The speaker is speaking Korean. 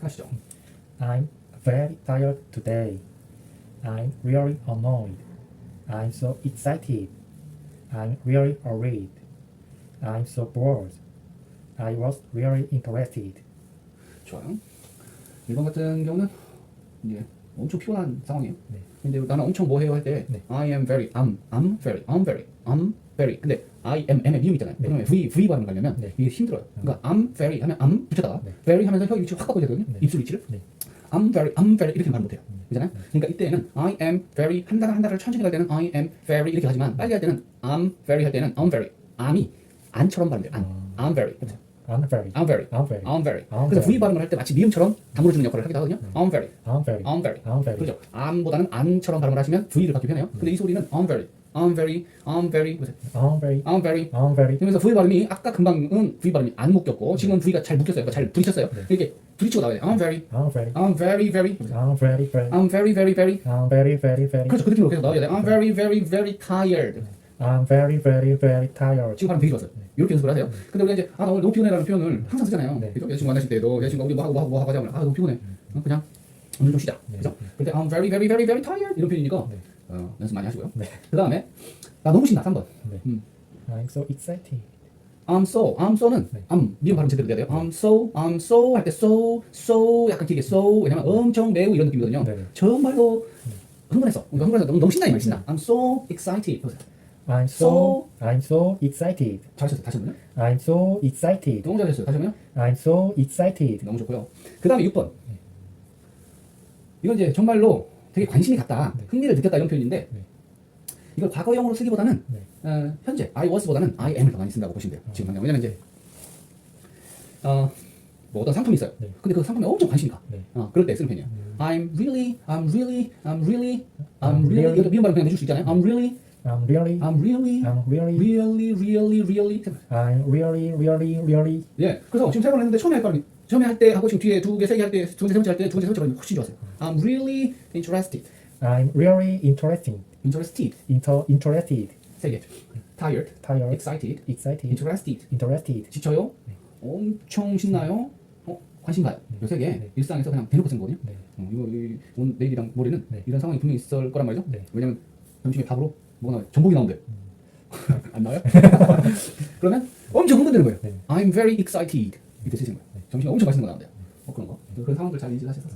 하시죠. I'm very tired today. I'm really annoyed. I'm so excited. I'm really worried. I'm so bored. I was really interested. 좋아요. 1번 같은 경우는 이제 엄청 피곤한 상황이에요. 네. 근데 나는 엄청 뭐 해요 할 때 네. I am very, I'm, I'm very, I'm very, I'm very. 근데 I am, M의 미음 있잖아요. 네. 그러면 V, V 발음 가려면 네. 이게 힘들어요. 그러니까 I'm very 하면 I'm 붙였다가 네. very 하면서 혀 위치를 확 바꿔야 되거든요. 네. 입술 위치를. 네. I'm very, I'm very 이렇게 말 못해요. 그잖아요. 그러니까 이때는 I am very 한 단어 한 단어를 천천히 갈 때는 I am very 이렇게 하지만 빨리 할 때는 I'm very 할 때는 I'm very. Am이 안처럼 발음돼요. 안. I'm very. 해보세요. I'm very. I'm very. I'm very. I'm very. I'm 그래서. V 발음을 할 때 마치 미음처럼 다물어 주는 역할을 하기도 하거든요. I'm very. I'm very. I'm very. I'm very. 그렇죠. 암보다는 안처럼 발음을 하시면 V를 받기 편해요. 근데 이 소리는 I'm very, I'm very, I'm very, 보세요. I'm very. I'm very. I'm very. 그러면서 V 발음이 아까 금방은 V 발음이 안 묶였고 지금은 V가 잘 묶였어요. 그러니까 잘 부딪혔어요. 네. 이렇게 부딪히고 나와야 돼요. I'm very, I'm very. I'm very, very. 보세요. I'm very, very. I'm very, very, very. I'm very, very, very. 그렇죠. 그 느낌으로 계속 나와야 돼요. I'm very, very, very tired. I'm very, very, very tired. 지금 발음 되게 좋았어요. 이렇게 연습을 하세요. 근데 우리가 이제 아, 나 오늘 너무 피곤해라는 표현을 항상 쓰잖아요. 네. 그죠? 여자친구 만나실 때도 여자친구가 우리 뭐 하고 뭐 하고 뭐 하고 하자면 아, 너무 피곤해. 어, 그냥 오늘 좀 쉬자. 네. 그죠? 그때 I'm very, very, very, very tired 이런 표현이니까 네. 어, 연습 많이 하시고요. 네. 그 다음에 나 너무 신나 3번. 네. 음. I'm so excited. I'm so, I'm so는 네. I'm 미음 발음 제대로 돼야 돼요. I'm so, I'm so 할 때 so, so 약간 길게 so 왜냐면 엄청 매우 이런 느낌이거든요. 네. 정말로 흥분했어. 그러니까 흥분해서 너무 너무 신나 이말 신나. I'm so excited. 보세요. I'm so, I'm so excited. 잘하셨어요. 다시 한번요. I'm so excited. 너무 잘하셨어요. 다시 한번요. I'm so excited. 너무 좋고요. 그 다음에 6번. 이건 이제 정말로 되게 관심이 갔다, 네. 흥미를 느꼈다 이런 표현인데 네. 이걸 과거형으로 쓰기보다는 네. 어, 현재 I was보다는 I am을 더 많이 쓴다고 보시면 돼요. 지금 당장 왜냐면 이제 어, 뭐 어떤 상품이 있어요. 네. 근데 그 상품에 엄청 관심이 가. 네. 어, 그럴 때 쓰는 편이에요. I'm really, I'm really, I'm really, I'm I'm really. really. 이것도 미음 발음 그냥 해줄 수 있잖아요. I'm really, I'm really, I'm really, I'm really, really, really, really. I'm really, really, really. 예. 그래서 지금 세 번 했는데 처음에 할 발음이 처음에 할 때 하고 지금 뒤에 두 개, 세 개 할 때, 두 번째, 세 번째 할 때, 두 번째, 세 번째 발음이 훨씬 좋았어요. I'm really interested. I'm really interesting. interested. Inter, interested. 세 개. tired, Tired. excited, Excited. interested. Interested. 지쳐요? 엄청 신나요? 어, 관심 가요. 요세 개. 네. 일상에서 그냥 대놓고 쓴 거거든요. 네. 어, 이거 이, 오늘 내일이랑 모레는 네. 이런 상황이 분명히 있을 거란 말이죠. 네. 왜냐면 점심에 밥으로 뭐가 나와요? 전복이 나온대. 안 나와요? 그러면 엄청 흥분되는 거예요. 네. I'm very excited. 이때 쓰시는 거예요. 점심에 엄청 맛있는 거 나온대요. 뭐 그런 거. 그런 상황들 잘 인지하셔서